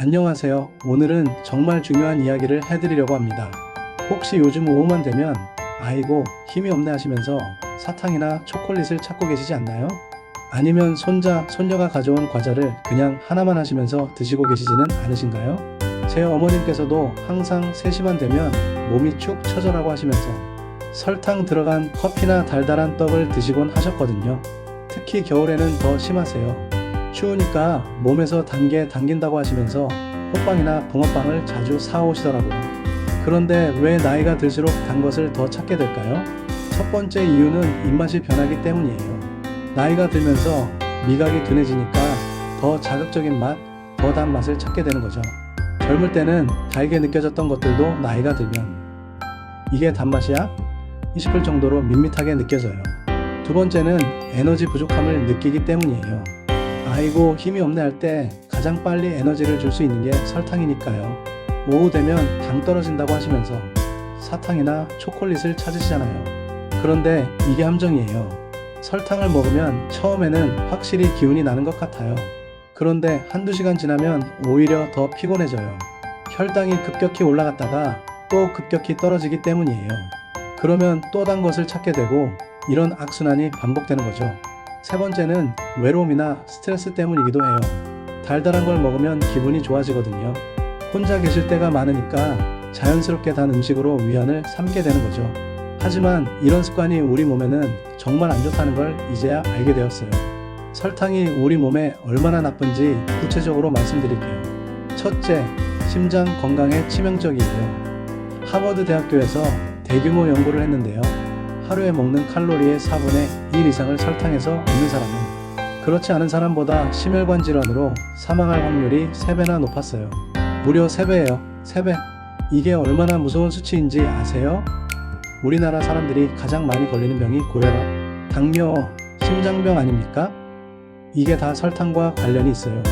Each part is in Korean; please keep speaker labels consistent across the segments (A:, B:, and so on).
A: 안녕하세요. 오늘은 정말 중요한 이야기를 해드리려고 합니다. 혹시 요즘 오후만 되면 아이고 힘이 없네 하시면서 사탕이나 초콜릿을 찾고 계시지 않나요? 아니면 손자, 손녀가 가져온 과자를 그냥 하나만 하시면서 드시고 계시지는 않으신가요? 제 어머님께서도 항상 3시만 되면 몸이 축 처져라고 하시면서 설탕 들어간 커피나 달달한 떡을 드시곤 하셨거든요. 특히 겨울에는 더 심하세요. 추우니까 몸에서 단계 당긴다고 하시면서 호빵이나 붕어빵을 자주 사오시더라고요. 그런데 왜 나이가 들수록 단 것을 더 찾게 될까요? 첫 번째 이유는 입맛이 변하기 때문이에요. 나이가 들면서 미각이 둔해지니까 더 자극적인 맛, 더 단 맛을 찾게 되는 거죠. 젊을 때는 달게 느껴졌던 것들도 나이가 들면 이게 단맛이야? 싶을 정도로 밋밋하게 느껴져요. 두 번째는 에너지 부족함을 느끼기 때문이에요. 아이고 힘이 없네 할 때 가장 빨리 에너지를 줄 수 있는 게 설탕이니까요. 오후 되면 당 떨어진다고 하시면서 사탕이나 초콜릿을 찾으시잖아요. 그런데 이게 함정이에요. 설탕을 먹으면 처음에는 확실히 기운이 나는 것 같아요. 그런데 한두 시간 지나면 오히려 더 피곤해져요. 혈당이 급격히 올라갔다가 또 급격히 떨어지기 때문이에요. 그러면 또 단 것을 찾게 되고 이런 악순환이 반복되는 거죠. 세 번째는 외로움이나 스트레스 때문이기도 해요. 달달한 걸 먹으면 기분이 좋아지거든요. 혼자 계실 때가 많으니까 자연스럽게 단 음식으로 위안을 삼게 되는 거죠. 하지만 이런 습관이 우리 몸에는 정말 안 좋다는 걸 이제야 알게 되었어요. 설탕이 우리 몸에 얼마나 나쁜지 구체적으로 말씀드릴게요. 첫째, 심장 건강에 치명적이에요. 하버드 대학교에서 대규모 연구를 했는데요. 하루에 먹는 칼로리의 4분의 1 이상을 설탕에서 얻는 사람은 그렇지 않은 사람보다 심혈관 질환으로 사망할 확률이 3배나 높았어요. 무려 3배예요. 3배. 이게 얼마나 무서운 수치인지 아세요? 우리나라 사람들이 가장 많이 걸리는 병이 고혈압, 당뇨, 심장병 아닙니까? 이게 다 설탕과 관련이 있어요.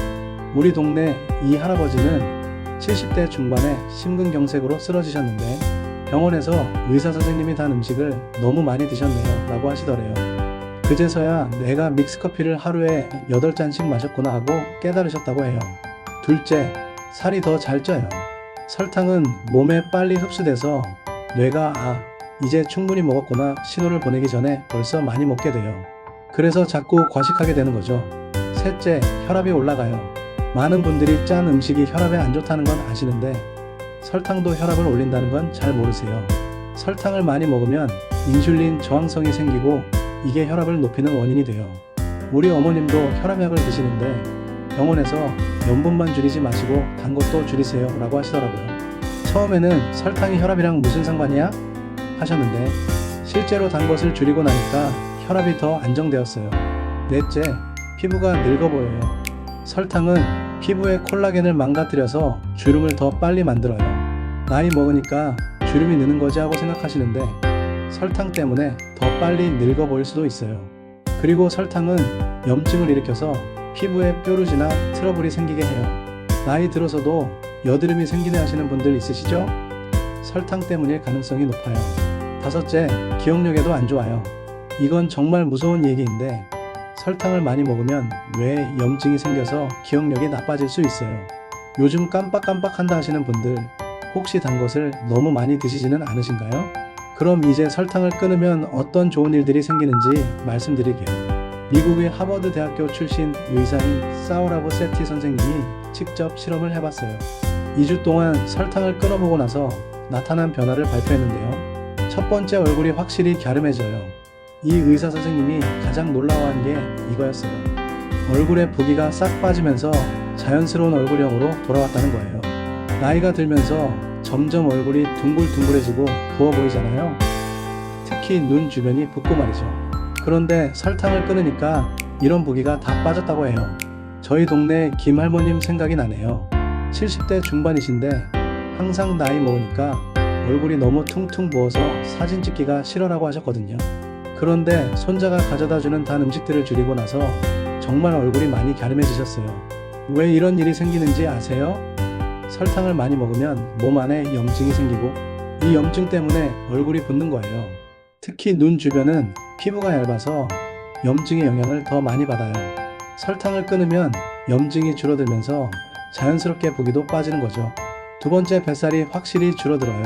A: 우리 동네 이 할아버지는 70대 중반에 심근경색으로 쓰러지셨는데 병원에서 의사 선생님이 단 음식을 너무 많이 드셨네요 라고 하시더래요. 그제서야 내가 믹스커피를 하루에 8잔씩 마셨구나 하고 깨달으셨다고 해요. 둘째, 살이 더 잘 쪄요. 설탕은 몸에 빨리 흡수돼서 뇌가 아, 이제 충분히 먹었구나 신호를 보내기 전에 벌써 많이 먹게 돼요. 그래서 자꾸 과식하게 되는 거죠. 셋째, 혈압이 올라가요. 많은 분들이 짠 음식이 혈압에 안 좋다는 건 아시는데 설탕도 혈압을 올린다는 건 잘 모르세요. 설탕을 많이 먹으면 인슐린 저항성이 생기고 이게 혈압을 높이는 원인이 돼요. 우리 어머님도 혈압약을 드시는데 병원에서 염분만 줄이지 마시고 단 것도 줄이세요 라고 하시더라고요. 처음에는 설탕이 혈압이랑 무슨 상관이야? 하셨는데 실제로 단 것을 줄이고 나니까 혈압이 더 안정되었어요. 넷째, 피부가 늙어 보여요. 설탕은 피부의 콜라겐을 망가뜨려서 주름을 더 빨리 만들어요. 나이 먹으니까 주름이 느는 거지 하고 생각하시는데 설탕 때문에 더 빨리 늙어 보일 수도 있어요. 그리고 설탕은 염증을 일으켜서 피부에 뾰루지나 트러블이 생기게 해요. 나이 들어서도 여드름이 생기네 하시는 분들 있으시죠? 설탕 때문일 가능성이 높아요. 다섯째, 기억력에도 안 좋아요. 이건 정말 무서운 얘기인데 설탕을 많이 먹으면 뇌에 염증이 생겨서 기억력이 나빠질 수 있어요. 요즘 깜빡깜빡 한다 하시는 분들 혹시 단 것을 너무 많이 드시지는 않으신가요? 그럼 이제 설탕을 끊으면 어떤 좋은 일들이 생기는지 말씀드릴게요. 미국의 하버드 대학교 출신 의사인 사우라브 세티 선생님이 직접 실험을 해봤어요. 2주 동안 설탕을 끊어보고 나서 나타난 변화를 발표했는데요. 첫 번째 얼굴이 확실히 갸름해져요. 이 의사 선생님이 가장 놀라워한 게 이거였어요. 얼굴의 부기가 싹 빠지면서 자연스러운 얼굴형으로 돌아왔다는 거예요. 나이가 들면서 점점 얼굴이 둥글둥글해지고 부어 보이잖아요. 특히 눈 주변이 붓고 말이죠. 그런데 설탕을 끊으니까 이런 부기가 다 빠졌다고 해요. 저희 동네 김 할머님 생각이 나네요. 70대 중반이신데 항상 나이 먹으니까 얼굴이 너무 퉁퉁 부어서 사진 찍기가 싫어라고 하셨거든요. 그런데 손자가 가져다 주는 단 음식들을 줄이고 나서 정말 얼굴이 많이 갸름해지셨어요. 왜 이런 일이 생기는지 아세요? 설탕을 많이 먹으면 몸 안에 염증이 생기고 이 염증 때문에 얼굴이 붓는 거예요. 특히 눈 주변은 피부가 얇아서 염증의 영향을 더 많이 받아요. 설탕을 끊으면 염증이 줄어들면서 자연스럽게 부기도 빠지는 거죠. 두 번째 뱃살이 확실히 줄어들어요.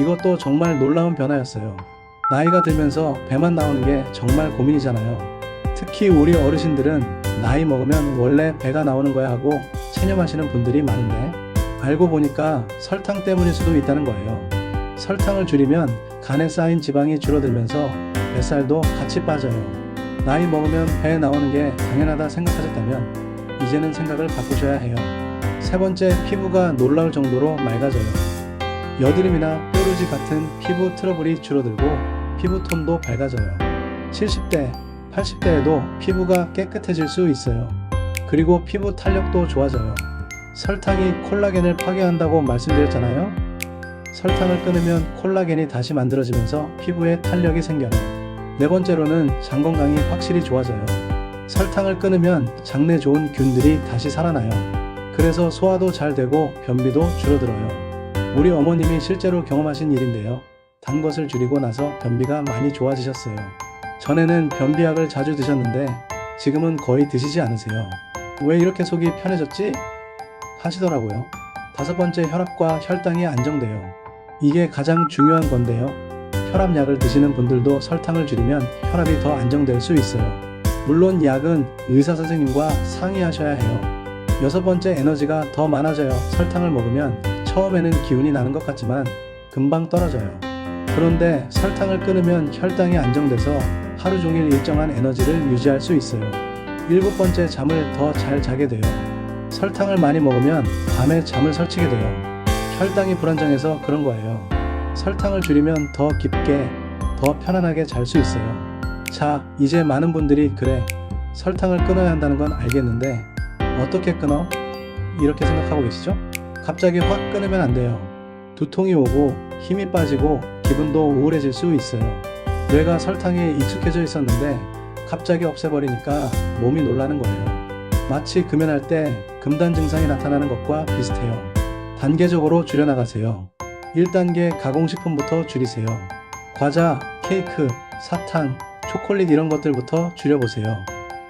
A: 이것도 정말 놀라운 변화였어요. 나이가 들면서 배만 나오는 게 정말 고민이잖아요. 특히 우리 어르신들은 나이 먹으면 원래 배가 나오는 거야 하고 체념하시는 분들이 많은데 알고 보니까 설탕 때문일 수도 있다는 거예요. 설탕을 줄이면 간에 쌓인 지방이 줄어들면서 뱃살도 같이 빠져요. 나이 먹으면 배에 나오는 게 당연하다 생각하셨다면 이제는 생각을 바꾸셔야 해요. 세 번째, 피부가 놀라울 정도로 맑아져요. 여드름이나 뾰루지 같은 피부 트러블이 줄어들고 피부톤도 밝아져요. 70대, 80대에도 피부가 깨끗해질 수 있어요. 그리고 피부 탄력도 좋아져요. 설탕이 콜라겐을 파괴한다고 말씀드렸잖아요. 설탕을 끊으면 콜라겐이 다시 만들어지면서 피부에 탄력이 생겨요. 네 번째로는 장 건강이 확실히 좋아져요. 설탕을 끊으면 장내 좋은 균들이 다시 살아나요. 그래서 소화도 잘 되고 변비도 줄어들어요. 우리 어머님이 실제로 경험하신 일인데요. 단 것을 줄이고 나서 변비가 많이 좋아지셨어요. 전에는 변비약을 자주 드셨는데 지금은 거의 드시지 않으세요. 왜 이렇게 속이 편해졌지? 하시더라고요. 다섯 번째 혈압과 혈당이 안정돼요. 이게 가장 중요한 건데요. 혈압약을 드시는 분들도 설탕을 줄이면 혈압이 더 안정될 수 있어요. 물론 약은 의사 선생님과 상의하셔야 해요. 여섯 번째 에너지가 더 많아져요. 설탕을 먹으면 처음에는 기운이 나는 것 같지만 금방 떨어져요. 그런데 설탕을 끊으면 혈당이 안정돼서 하루 종일 일정한 에너지를 유지할 수 있어요. 일곱 번째 잠을 더 잘 자게 돼요. 설탕을 많이 먹으면 밤에 잠을 설치게 돼요. 혈당이 불안정해서 그런 거예요. 설탕을 줄이면 더 깊게, 더 편안하게 잘 수 있어요. 자, 이제 많은 분들이 그래, 설탕을 끊어야 한다는 건 알겠는데, 어떻게 끊어? 이렇게 생각하고 계시죠? 갑자기 확 끊으면 안 돼요. 두통이 오고 힘이 빠지고 기분도 우울해질 수 있어요. 뇌가 설탕에 익숙해져 있었는데 갑자기 없애버리니까 몸이 놀라는 거예요. 마치 금연할 때 금단 증상이 나타나는 것과 비슷해요. 단계적으로 줄여나가세요. 1단계 가공식품부터 줄이세요. 과자, 케이크, 사탕, 초콜릿 이런 것들부터 줄여보세요.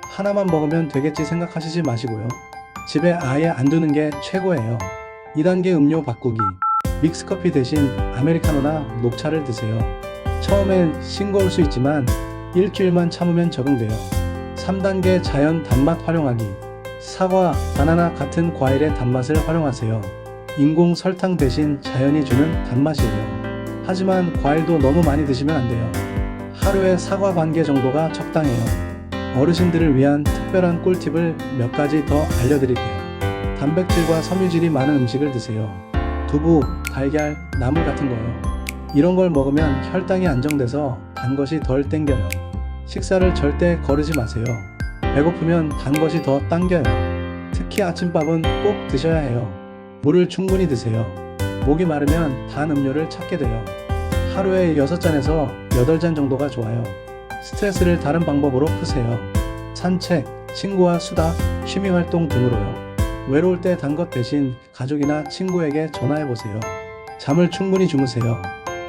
A: 하나만 먹으면 되겠지 생각하시지 마시고요. 집에 아예 안 두는 게 최고예요. 2단계 음료 바꾸기. 믹스커피 대신 아메리카노나 녹차를 드세요. 처음엔 싱거울 수 있지만 일주일만 참으면 적응돼요. 3단계 자연 단맛 활용하기. 사과, 바나나 같은 과일의 단맛을 활용하세요. 인공 설탕 대신 자연이 주는 단맛이에요. 하지만 과일도 너무 많이 드시면 안 돼요. 하루에 사과 반 개 정도가 적당해요. 어르신들을 위한 특별한 꿀팁을 몇 가지 더 알려드릴게요. 단백질과 섬유질이 많은 음식을 드세요. 두부, 달걀, 나물 같은 거요. 이런 걸 먹으면 혈당이 안정돼서 단 것이 덜 땡겨요. 식사를 절대 거르지 마세요. 배고프면 단 것이 더 당겨요. 특히 아침밥은 꼭 드셔야 해요. 물을 충분히 드세요. 목이 마르면 단 음료를 찾게 돼요. 하루에 6잔에서 8잔 정도가 좋아요. 스트레스를 다른 방법으로 푸세요. 산책, 친구와 수다, 취미 활동 등으로요. 외로울 때 단 것 대신 가족이나 친구에게 전화해 보세요. 잠을 충분히 주무세요.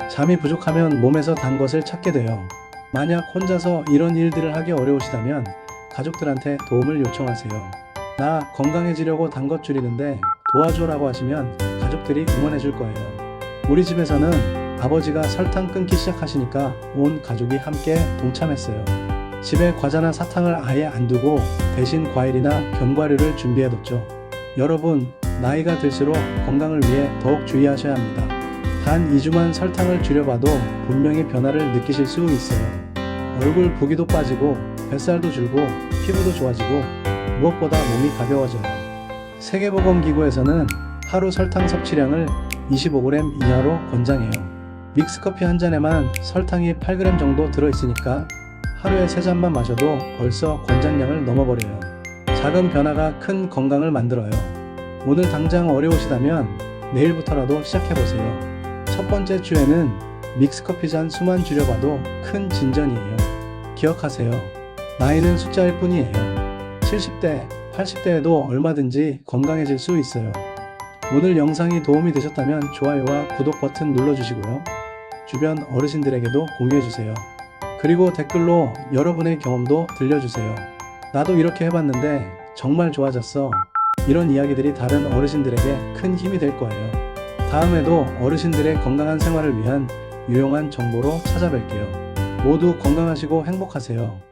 A: 잠이 부족하면 몸에서 단 것을 찾게 돼요. 만약 혼자서 이런 일들을 하기 어려우시다면 가족들한테 도움을 요청하세요. 나 건강해지려고 단 것 줄이는데 도와줘라고 하시면 가족들이 응원해 줄 거예요. 우리 집에서는 아버지가 설탕 끊기 시작하시니까 온 가족이 함께 동참했어요. 집에 과자나 사탕을 아예 안 두고 대신 과일이나 견과류를 준비해 뒀죠. 여러분, 나이가 들수록 건강을 위해 더욱 주의하셔야 합니다. 단 2주만 설탕을 줄여봐도 분명히 변화를 느끼실 수 있어요. 얼굴 부기도 빠지고 뱃살도 줄고 피부도 좋아지고 무엇보다 몸이 가벼워져요. 세계보건기구에서는 하루 설탕 섭취량을 25g 이하로 권장해요. 믹스커피 한 잔에만 설탕이 8g 정도 들어있으니까 하루에 3잔만 마셔도 벌써 권장량을 넘어버려요. 작은 변화가 큰 건강을 만들어요. 오늘 당장 어려우시다면 내일부터라도 시작해보세요. 첫 번째 주에는 믹스커피 잔 수만 줄여봐도 큰 진전이에요. 기억하세요. 나이는 숫자일 뿐이에요. 70대, 80대에도 얼마든지 건강해질 수 있어요. 오늘 영상이 도움이 되셨다면 좋아요와 구독 버튼 눌러주시고요. 주변 어르신들에게도 공유해주세요. 그리고 댓글로 여러분의 경험도 들려주세요. 나도 이렇게 해봤는데 정말 좋아졌어. 이런 이야기들이 다른 어르신들에게 큰 힘이 될 거예요. 다음에도 어르신들의 건강한 생활을 위한 유용한 정보로 찾아뵐게요. 모두 건강하시고 행복하세요.